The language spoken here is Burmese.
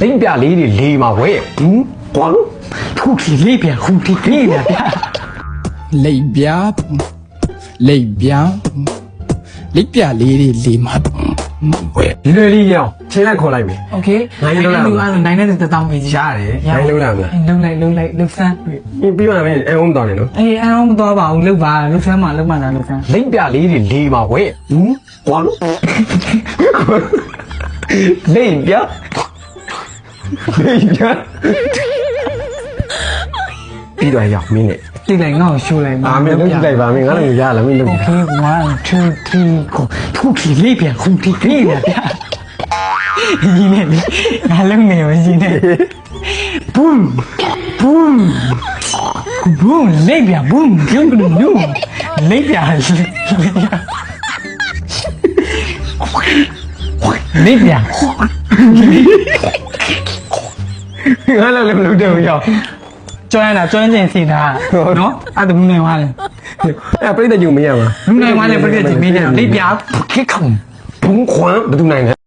လိမ့်ပြလေးတွေလေးမှာဝဲဟင်ကွာခုခီလေးပြန်ခုတီလေးပြန်ဗျာ လိပ်ပြားလိပ်ပြားလိပ်ပြားလေးတွေလေးမှာဝဲ ဒီလိုလေးရအောင်ချိန်လိုက်ခေါ်လိုက်မယ် โอเค နိုင်လို့လား အဲ့လိုနိုင်တဲ့တတောင်းပေးကြည့် ရတယ်နိုင်လို့လားမလား လုံးလိုက်လုံးလိုက်လုံးဆန်း ပြီးပါမယ်အဲုံးတောင်းနေနော် အေးအဲ့တော့မတော်ပါဘူးလုံးပါလုံးဆန်းမှာလုံးပါလားလုံးဆန်း လိမ့်ပြလေးတွေလေးမှာဝဲဟင်ကွာလိမ့်ပြ နေရပြီးတော့ရောက်မင်းနဲ့တင်လိုက်ငါ့ကိုရှိုးလိုက်ပါအာမင်းလုပ်ကြည့်လိုက်ပါမင်းငါလည်းရလားမင်းလုပ်ကြည့်1 2 3ကိုခုခီလေးပြန်ခုခီလေးပြန်ဗျာဒီနေ့ငါလုံးနေပါရှင်နဲ့ဘုံဘုံဘုံလေးပြန်ဘုံဘုံဘုံလေးပြန်လေးပြန် ငါလည်းမလုပ်တော့ဘူးရောက်ကျွမ်းတာကျွမ်းကျင်စီတာနော်အဲ့ဒါမနေပါလေအဲ့ပြိတ္တညူမရမှာမနေပါလေပြည့်ချင်မင်းလေးပြခက်ခုံဘုံခွမ်းဘယ်သူနိုင်လဲ